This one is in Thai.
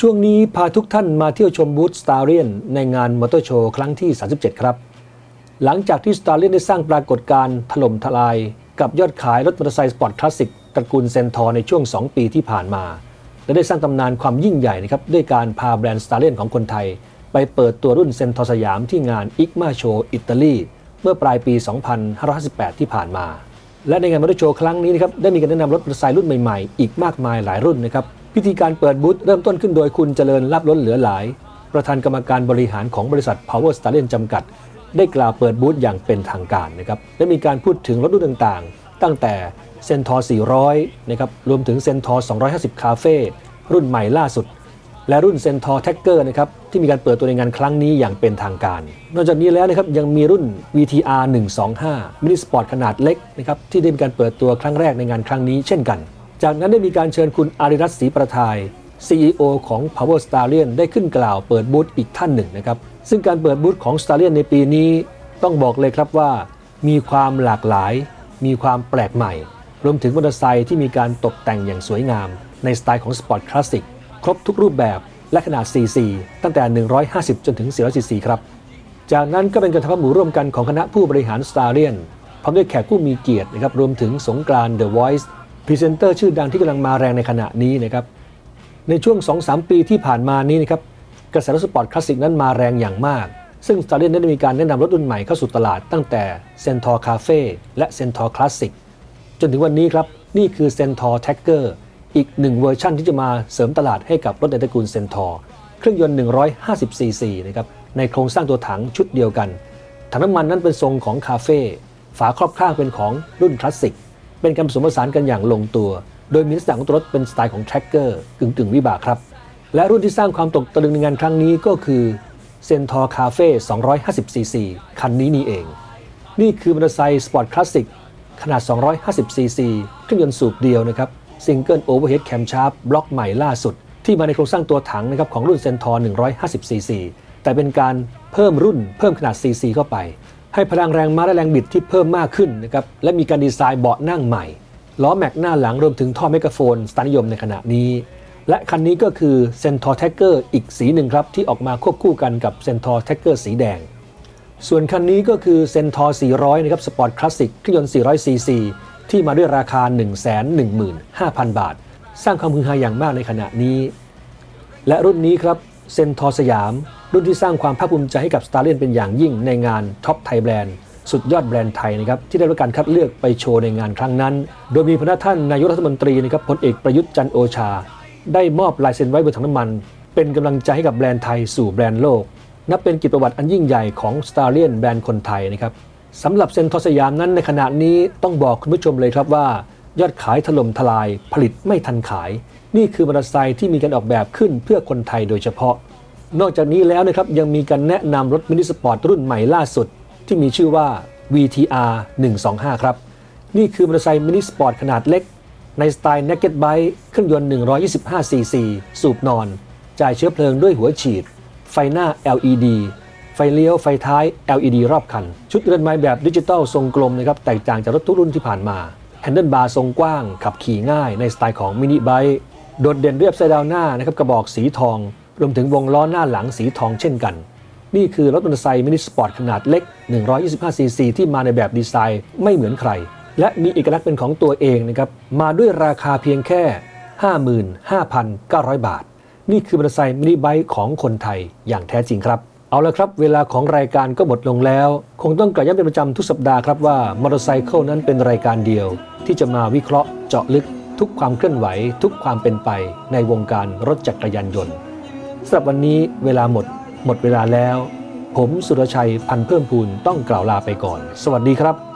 ช่วงนี้พาทุกท่านมาเที่ยวชมบูธสตาร์เรียนในงานมอเตอร์โชว์ครั้งที่ 37 ครับ หลังจากที่สตาร์เรียนได้สร้างปรากฏการณ์ถล่มทลาย กับยอดขายรถมอเตอร์ไซค์สปอร์ตคลาสสิกตระกูลเซนทอร์ในช่วง 2 ปีที่ผ่านมา และได้สร้างตำนานความยิ่งใหญ่นะครับด้วยการพาแบรนด์สตาร์เรียนของคนไทย ไปเปิดตัวรุ่นเซนทอร์สยามที่งานอิกมาโชอิตาลีเมื่อปลายปี 2558 ที่ผ่านมา และในงานมอเตอร์โชว์ครั้งนี้นะครับได้มีการแนะนำรถมอเตอร์ไซค์รุ่นใหม่ๆ อีกมากมายหลายรุ่นนะครับ พิธีการเปิดบูธเริ่มต้นขึ้นโดยคุณเจริญรับล้นเหลือหลาย ประธานกรรมการบริหารของบริษัท Power Stallion จำกัด ได้กล่าวเปิดบูธอย่างเป็นทางการนะครับและมีการพูดถึงรถรุ่นต่างๆ ตั้งแต่เซนทอร์400 นะครับรวมถึงเซนทอร์250 คาเฟ่รุ่นใหม่ล่าสุด และรุ่นเซนทอร์แท็กเกอร์นะครับที่มีการเปิดตัวในงานครั้งนี้อย่างเป็นทางการ นอกจากนี้แล้วนะครับยังมีรุ่น VTR 125มินิสปอร์ตขนาดเล็กนะครับที่ได้มีการเปิดตัวครั้งแรกในงานครั้งนี้เช่นกัน จากนั้นได้มีการเชิญคุณอาริรัตศรีประทาย CEO ของ Power Stallion ได้ขึ้นกล่าวเปิดบูธอีกท่านหนึ่งนะครับ ซึ่งการเปิดบูธของ Stallion ในปีนี้ต้องบอกเลยครับว่า มีความหลากหลาย มีความแปลกใหม่ รวมถึงมอเตอร์ไซค์ที่มีการตกแต่งอย่างสวยงาม ในสไตล์ของสปอร์ตคลาสสิกครบทุกรูปแบบและขนาด4 4ตั้งแต่ 150 จนถึง444ครับ จากนั้นก็เป็นการทำหมู่ร่วมกันของคณะผู้บริหาร s t a r เ i ียนพร้อมด้วยแขกผู้มีเกียรตินะครับรวมถึงสงกรานต์ The Voice พรีเซนเตอร์ชื่อดังที่กำลังมาแรงในขณะนี้นะครับในช่วง 2-3 ปีที่ผ่านมานี้นะครับกระแสรถสปอร์ตคลาสสิกนั้นมาแรงอย่างมาก ซึ่ง s t a r เ i ียนได้มีการแนะนำรถรุ่นใหม่เข้าสู่ตลาดตั้งแต่ Centaur Cafe และ Centaur Classic จนถึงวันนี้ครับนี่คือ Centaur Tagger อีกหนึ่งเวอร์ชั่นที่จะมาเสริมตลาดให้กับรถในตระกูล Centaur เครื่องยนต์ 150 ซีซีนะครับในโครงสร้างตัวถังชุดเดียวกันถังน้ำมันนั้นเป็นทรงของคาเฟ่ฝาครอบข้างเป็นของรุ่นคลาสสิก เป็นการผสมผสานกันอย่างลงตัว โดยมีลักษณะของตัวรถเป็นสไตล์ของแทร็กเกอร์กึ่งกึ่งวิบากครับ และรุ่นที่สร้างความตกตะลึงในงานครั้งนี้ก็คือ Centaur Cafe 250ซีซีคันนี้นี่เอง นี่คือมอเตอร์ไซค์สปอร์ตคลาสสิกขนาด 250ซีซีเครื่องยนต์สูบเดียวนะครับซิงเกิลโอเวอร์เฮดแคมชาร์ปบล็อกใหม่ล่าสุด ที่มาในโครงสร้างตัวถังนะครับของรุ่นเซนทอร์150ซีซีแต่เป็นการเพิ่มรุ่นเพิ่มขนาดซีซีเข้าไป ให้พลังแรงม้าและแรงบิดที่เพิ่มมากขึ้นนะครับและมีการดีไซน์เบาะนั่งใหม่ล้อแม็กหน้าหลังรวมถึงท่อเมกะโฟนสตล์นิยมในขณะนี้ และคันนี้ก็คือ Centaur Tagger อีกสีหนึ่งครับที่ออกมาควบคู่กันกับ Centaur Tagger สีแดง ส่วนคันนี้ก็คือ Centaur 400 นะครับสปอร์ตคลาสสิกเครื่องยนต์ 400 ซีซีที่มาด้วยราคา 115,000 บาท สร้างความฮือฮาอย่างมากในขณะนี้ และรุ่นนี้ครับ Centaur สยาม รุ่นที่สร้างความภาคภูมิใจให้กับ s t a r l i o n เป็นอย่างยิ่งในงาน Top Thai Brand สุดยอดแบรนด์ไทยนะครับที่ได้รับการคัดเลือกไปโชว์ในงานครั้งนั้น โดยมีพระท่านนายกรัฐมนตรีนะครับพลเอกประยุทธ์จันโอชา ได้มอบลายเซ็นไว้บนถังน้ำมัน เป็นกำลังใจให้กับแบรนด์ไทยสู่แบรนด์โลก นับเป็นกิจประวัติอันยิ่งใหญ่ของ s t a r l i o n แบรนด์คนไทยนะครับสำหรับเซนทอสยามนั้นในขณะนี้ต้องบอกคุณผู้ชมเลยครับว่า ยอดขายถล่มทลายผลิตไม่ทันขาย นี่คือมอเตอร์ไซค์ที่มีการออกแบบขึ้นเพื่อคนไทยโดยเฉพาะ นอกจากนี้แล้วนะครับยังมีการแนะนำรถมินิสปอร์ตรุ่นใหม่ล่าสุด ที่มีชื่อว่า VTR 125 ครับ นี่คือมอเตอร์ไซค์มินิสปอร์ตขนาดเล็ก ในสไตล์ Naked Bike เครื่องยนต์ 125 cc สูบนอน จ่ายเชื้อเพลิงด้วยหัวฉีด ไฟหน้า LED ไฟเลี้ยวไฟท้าย LED รอบคัน ชุดเรือนไม้แบบดิจิตอลทรงกลมนะครับแตกต่างจากรถทุกรุ่นที่ผ่านมาแฮนเดิลบาร์ทรงกว้าง ขับขี่ง่ายในสไตล์ของมินิไบค์โดดเด่นเรียบไซด์ดาวหน้านะครับกระบอกสีทอง รวมถึงวงล้อหน้าหลังสีทองเช่นกัน นี่คือรถมอเตอร์ไซค์มินิสปอร์ตขนาดเล็ก 125 ซีซีที่มาในแบบดีไซน์ไม่เหมือนใคร และมีเอกลักษณ์เป็นของตัวเองนะครับ มาด้วยราคาเพียงแค่ 55,900 บาท นี่คือมอเตอร์ไซค์มินิไบค์ของคนไทยอย่างแท้จริงครับเอาละครับ เวลาของรายการก็หมดลงแล้ว คงต้องกล่าวย้ำเป็นประจำทุกสัปดาห์ครับว่ามอเตอร์ไซค์นั้นเป็นรายการเดียว ที่จะมาวิเคราะห์เจาะลึก ทุกความเคลื่อนไหว ทุกความเป็นไปในวงการรถจักรยานยนต์ สำหรับวันนี้เวลาหมด หมดเวลาแล้ว ผมสุรชัยพันเพิ่มพูนต้องกล่าวลาไปก่อน สวัสดีครับ